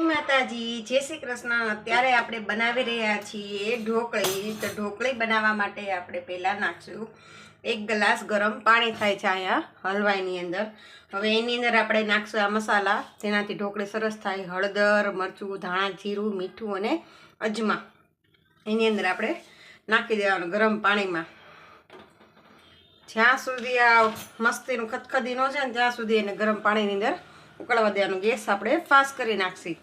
માતાજી, જય શ્રી કૃષ્ણ. અત્યારે આપણે બનાવી રહ્યા છીએ ઢોકળી. તો ઢોકળી બનાવવા માટે આપણે પહેલાં નાખશું એક ગ્લાસ ગરમ પાણી થાય છે અહીંયા હલવાઈની અંદર. હવે એની અંદર આપણે નાખશું આ મસાલા. જેનાથી ઢોકળી સરસ થાય. હળદર, મરચું, ધાણા, જીરું, મીઠું અને અજમા. એની અંદર આપણે નાખી દેવાનું ગરમ પાણીમાં. જ્યાં સુધી આ મસ્તીનું ખદખદી ન છે ને ત્યાં સુધી એને ગરમ પાણીની અંદર ઉકળવા દેવાનું. ગેસ આપણે ફાસ્ટ કરી નાખશી.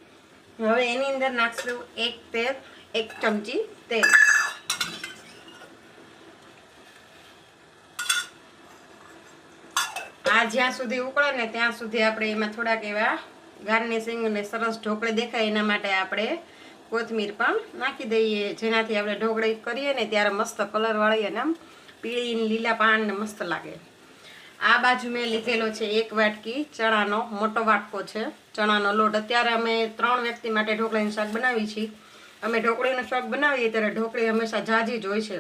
હવે એની અંદર નાખશું એક તેલ, એક ચમચી તેલ. આ જ્યાં સુધી ઉકળે ને ત્યાં સુધી આપણે એમાં થોડાક એવા ગાર્નિશિંગ અને સરસ ઢોકળી દેખાય એના માટે આપણે કોથમીર પણ નાખી દઈએ. જેનાથી આપણે ઢોકળી કરીએ ને ત્યારે મસ્ત કલર વાળી અને આમ પીળી લીલા પાન ને મસ્ત લાગે. આ બાજુ મેં લીધેલો છે એક વાટકી ચણાનો મોટો વાટકો છે. ચણાનો લોટ. અત્યારે અમે ત્રણ વ્યક્તિ માટે ઢોકળીનું શાક બનાવીએ છીએ. અમે ઢોકળીનું શાક બનાવીએ ત્યારે ઢોકળી હંમેશા જાજી જ હોય છે.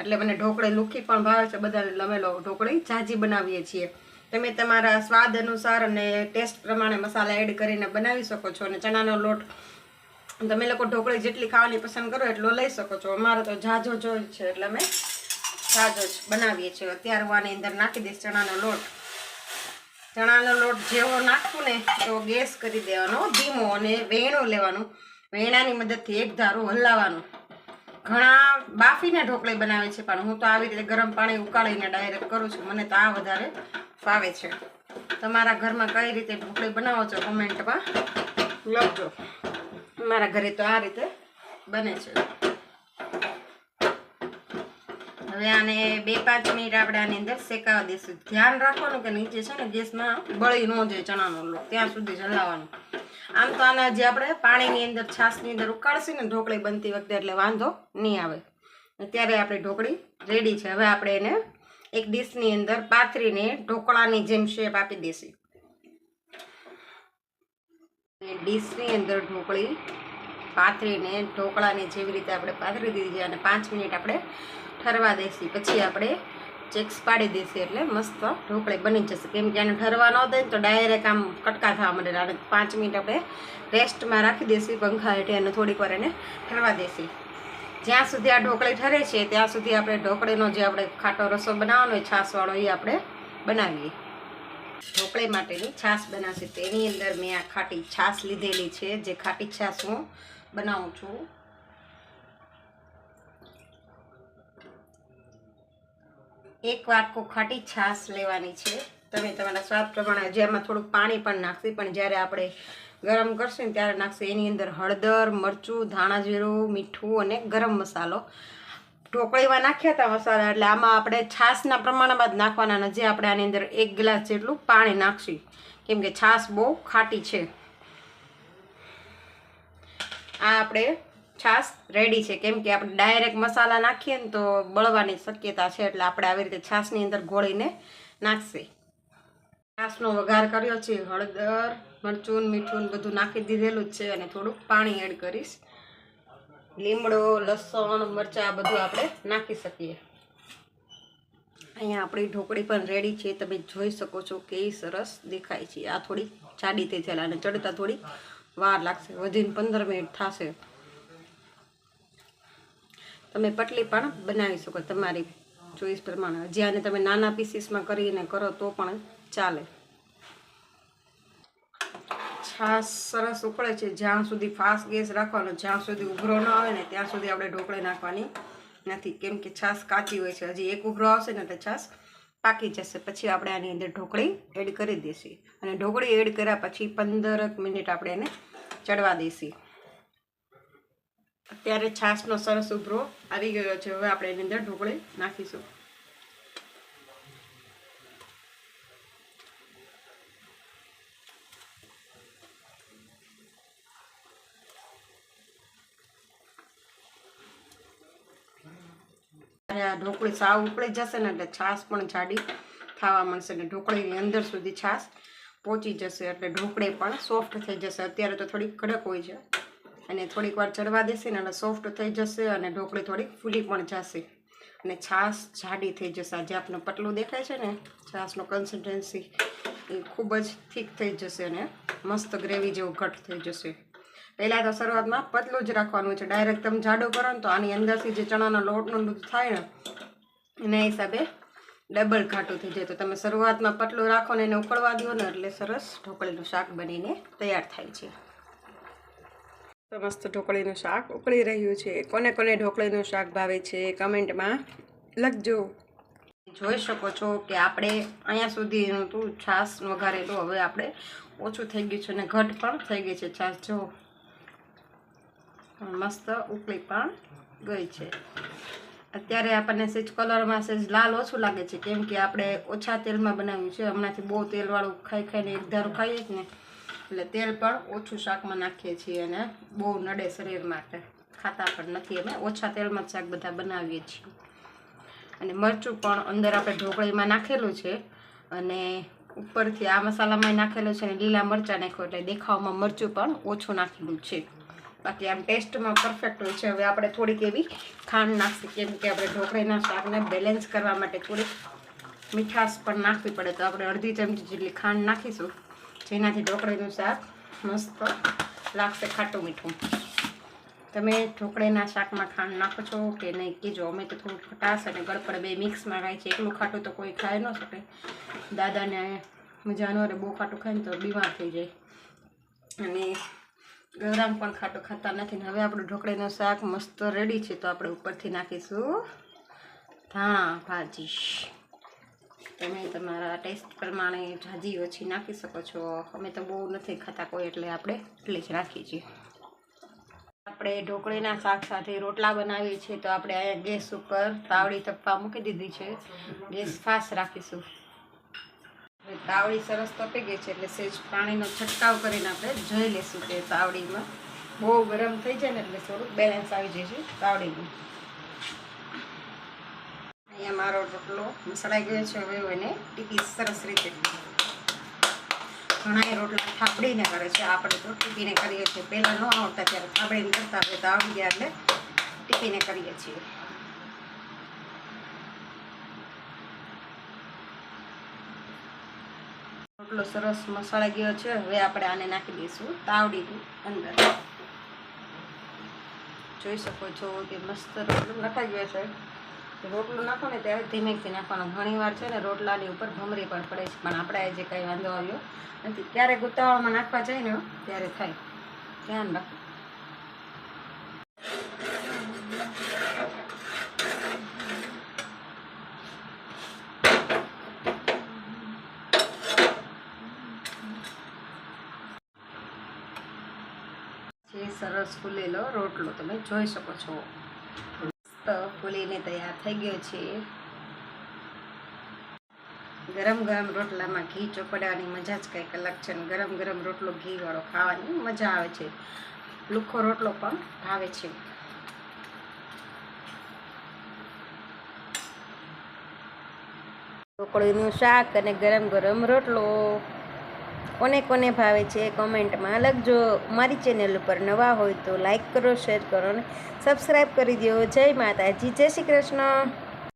એટલે મને ઢોકળી લુખી પણ ભાવે છે. બધાને લમેલો ઢોકળી જાજી બનાવીએ છીએ. તમે તમારા સ્વાદ અનુસાર અને ટેસ્ટ પ્રમાણે મસાલા એડ કરીને બનાવી શકો છો અને ચણાનો લોટ તમે લોકો ઢોકળી જેટલી ખાવાની પસંદ કરો એટલો લઈ શકો છો. અમારે તો જાજો જોઈ છે. એટલે અમે જાજો જ બનાવીએ છીએ. અત્યારે હું આની અંદર નાખી દઈશ ચણાનો લોટ. ચણાનો લોટ જેવો નાખું ને તો ગેસ કરી દેવાનો, ધીમો અને વેણો લેવાનું. વેણાની મદદથી એક ધારું હલાવવાનું. ઘણા બાફીને ઢોકળી બનાવે છે, પણ હું તો આવી રીતે ગરમ પાણી ઉકાળીને ડાયરેક્ટ કરું છું. મને તો આ વધારે ફાવે છે. તમારા ઘરમાં કઈ રીતે ઢોકળી બનાવો છો કોમેન્ટમાં લખજો. મારા ઘરે તો આ રીતે બને છે. હવે આને બે પાંચ મિનિટ આપણે આની અંદર શેકાવા દઈશું. ધ્યાન રાખવાનું કે નીચે છે ને ગેસમાં બળી ન જાય ચણાનો લોટ. ત્યાં સુધી હલાવવાનું આમ તો આના જે આપણે પાણીની અંદર, છાશની અંદર ઉકાળશું ને ઢોકળી બનતી વખતે એટલે વાંધો નહીં આવે. ત્યારે આપણી ઢોકળી રેડી છે. હવે આપણે એને એક ડીશની અંદર પાથરીને ઢોકળાની જેમ શેપ આપી દેશું ડીશની અંદર ઢોકળી પાથરીને ઢોકળાની જેવી રીતે આપણે પાથરી દીધી છે અને પાંચ મિનિટ આપણે ઠરવા દઈશું પછી આપણે ચેક્સ પાડી દઈશું એટલે મસ્ત ઢોકળી બની જશે. કેમ કે આને ઠરવા ન દે તો ડાયરેક્ટ આમ કટકા થવા માંડે. અને પાંચ મિનિટ આપણે રેસ્ટમાં રાખી દઈશું પંખા હેઠે અને થોડીક વાર એને ઠરવા દઈશું જ્યાં સુધી આ ઢોકળી ઠરે છે, ત્યાં સુધી આપણે ઢોકળીનો જે આપણે ખાટો રસો બનાવવાનો હોય, છાશવાળો એ આપણે બનાવીએ. ઢોકળી માટેની છાશ બનાવશે. તેની અંદર મેં આ ખાટી છાશ લીધેલી છે, જે ખાટી છાશ હું બનાવું છું. એક વાટકો ખાટી છાશ લેવાની છે. તમે તમારા સ્વાદ પ્રમાણે જેમાં થોડુંક પાણી પણ નાખશે, પણ જ્યારે આપણે ગરમ કરશું ને ત્યારે નાખશું એની અંદર હળદર, મરચું, ધાણા જીરું, મીઠું અને ગરમ મસાલો. ઢોકળીમાં નાખ્યા હતા મસાલા, એટલે આમાં આપણે છાશના પ્રમાણમાં જ નાખવાના જે આપણે આની અંદર એક ગ્લાસ જેટલું પાણી નાખશું. કેમ કે છાશ બહુ ખાટી છે. આ આપણે છાશ રેડી છે. કેમ કે આપણે ડાયરેક્ટ મસાલા નાખીએ ને તો બળવાની શક્યતા છે, એટલે આપણે આવી રીતે છાશની અંદર ગોળીને નાખશે. છાશનો વઘાર કર્યો છે, હળદર, મરચું, મીઠું બધું નાખી દીધેલું જ છે અને થોડુંક પાણી એડ કરીશ. લીમડો, લસણ, મરચાં બધું આપણે નાખી શકીએ. અહીંયા આપણી ઢોકળી પણ રેડી છે. તમે જોઈ શકો છો કેવી સરસ દેખાય છે. આ થોડી જાડી થઈ છે અને ચડતા થોડી વાર લાગશે. વધીને પંદર મિનિટ થશે. તમે પટલી પણ બનાવી શકો તમારી ચોઈસ પ્રમાણે. જ્યાં તમે નાના પીસીસમાં કરીને કરો તો પણ ચાલે. છાશ સરસ ઉકળે છે. જ્યાં સુધી ફાસ્ટ ગેસ રાખવાનો, જ્યાં સુધી ઉભરો ન આવે ને ત્યાં સુધી આપણે ઢોકળી નાખવાની નથી. કેમ કે છાશ કાચી હોય છે. હજી એક ઉભરો આવશે ને એટલે છાશ પાકી જશે. પછી આપણે આની અંદર ઢોકળી એડ કરી દઈશું. અને ઢોકળી એડ કર્યા પછી પંદરક મિનિટ આપણે એને ચડવા દઈશું. અત્યારે છાશનો સરસ ઉભરો. આવી ગયો છે. હવે આપણે એની અંદર ઢોકળી નાખીશું. આ ઢોકળી સાવ ઉકળી જશે ને એટલે છાશ પણ જાડી થવા મળશે ને ઢોકળીની અંદર સુધી છાશ પહોંચી જશે. એટલે ઢોકળી પણ સોફ્ટ થઈ જશે. અત્યારે તો થોડીક કડક હોય છે. અને થોડીક વાર ચડવા દેશે ને એટલે સોફ્ટ થઈ જશે અને ઢોકળી થોડીક ફૂલી પણ જશે. અને છાશ જાડી થઈ જશે. આજે આપણે પતલું દેખાય છે ને, છાશનો કન્સિસ્ટન્સી એ ખૂબ જ થીક થઈ જશે અને મસ્ત ગ્રેવી જેવું ઘટ થઈ જશે. પહેલાં તો શરૂઆતમાં પતલું જ રાખવાનું છે. ડાયરેક્ટ તમે જાડો કરો ને તો આની અંદરથી જે ચણાના લોટનું દૂધ થાય ને, એના હિસાબે ડબલ ઘાટું થઈ જાય. તો તમે શરૂઆતમાં પતલું રાખો ને એને ઉકળવા દો ને એટલે સરસ ઢોકળીનું શાક બનીને તૈયાર થાય છે. તો મસ્ત ઢોકળીનું શાક ઉકળી રહ્યું છે. કોને કોને ઢોકળીનું શાક ભાવે છે કમેન્ટમાં લખજો. જોઈ શકો છો કે આપણે અહીંયા સુધીનું તું છાશ વઘારેલું હવે આપણે ઓછું થઈ ગયું છે અને ઘટ પણ થઈ ગઈ છે છાશ. જો મસ્ત ઉકળી પણ ગઈ છે. અત્યારે આપણને સેજ કલરમાં સેજ લાલ ઓછું લાગે છે, કેમ કે આપણે ઓછા તેલમાં બનાવ્યું છે. હમણાંથી બહુ તેલવાળું ખાઈ ખાઈને એક ધારું ખાઈએ જ ને એટલે તેલ પણ ઓછું શાકમાં નાખીએ છીએ અને બહુ નડે શરીર માટે. ખાતા પણ નથી અમે. ઓછા તેલમાં જ શાક બધા બનાવીએ છીએ. અને મરચું પણ અંદર આપણે ઢોકળીમાં નાખેલું છે અને ઉપરથી આ મસાલામાં નાખેલું છે અને લીલા મરચાં નાખ્યું એટલે દેખાવમાં મરચું પણ ઓછું નાખેલું છે. બાકી આમ ટેસ્ટમાં પરફેક્ટ હોય છે. હવે આપણે થોડીક એવી ખાંડ નાખીએ કેમ કે આપણે ઢોકળીના શાકને બેલેન્સ કરવા માટે થોડીક મીઠાશ પણ નાખવી પડે. તો આપણે અડધી ચમચી જેટલી ખાંડ નાખીશું. જેનાથી ઢોકળીનું શાક મસ્ત લાગશે ખાટું મીઠું. તમે ઢોકળીના શાકમાં ખાંડ નાખો છો કે નહીં કીજો? અમે તો થોડું ખટાશ અને ગળપડ બે મિક્સમાં ખાય છે. એકલું ખાટું તો કોઈ ખાઈ ન શકે. દાદાને જાનવરે બહુ ખાટું ખાય ને તો બીમાર થઈ જાય. અને ગૌરાંગ પણ ખાટું ખાતા નથી. ને હવે આપણું ઢોકળીનું શાક મસ્ત રેડી છે તો આપણે ઉપરથી નાખીશું. ધાણા ભાજી. તમે તમારા ટેસ્ટ પ્રમાણે જાજી ઓછી નાખી શકો છો. અમે તો બહુ નથી ખાતા કોઈ, એટલે આપણે એટલી જ રાખીએ છીએ. આપણે ઢોકળીના શાક સાથે રોટલા બનાવીએ છીએ, તો આપણે અહીંયા ગેસ ઉપર તાવડી તપવા મૂકી દીધી છે. ગેસ ફાસ્ટ રાખીશું. તાવડી સરસ તપી ગઈ છે, એટલે સેજ પાણીનો છંટકાવ કરીને આપણે જોઈ લઈશું કે તાવડીમાં બહુ ગરમ થઈ જાય ને, એટલે થોડુંક બેલેન્સ આવી જાય છે તાવડીનું અહીંયા મારો રોટલો મસળાઈ ગયો છે. હવે એને ટીકી સરસ રીતે ઘણા રોટલા થાબડીને કરે છે. આપણે તો ટીપીને કરીએ છીએ. પહેલાં ન આવડતા ત્યારે થાબડીને કરતા હોય તો આવડી ગયા એટલે ટીપીને કરીએ છીએ. રોટલો સરસ મસાલા ગયો છે. હવે આપણે આને નાખી દઈશું તાવડીની અંદર. જોઈ શકો છો કે મસ્ત રોટલો નખાઈ ગયો છે. રોટલો નાખો ને ત્યારે ધીમેથી નાખવાનો. ઘણીવાર છે ને રોટલાની ઉપર ભમરી પણ પડે છે. પણ આપણે આજે કંઈ વાંધો આવ્યો નથી. ક્યારે ગુતાવળમાં નાખવા જાય ને ત્યારે થાય. ધ્યાન રાખો. જે સરસ ફૂલેલો રોટલો તમે જોઈ શકો છો. ફૂલીને તૈયાર થઈ ગયો છે. ગરમ ગરમ રોટલામાં ઘી ચોપડવાની મજા જ કંઈક અલગ છે ને ગરમ ગરમ રોટલો ઘીવાળો ખાવાની મજા આવે છે. લુખો રોટલો પણ ભાવે છે. ઢોકળીનું શાક અને ગરમ ગરમ રોટલો. કોને કોને ભાવે છે કોમેન્ટમાં. લખજો મારી ચેનલ ઉપર નવા હોય તો લાઈક કરો, શેર કરો અને સબસ્ક્રાઈબ કરી દો જય માતાજી. જય શ્રી કૃષ્ણ.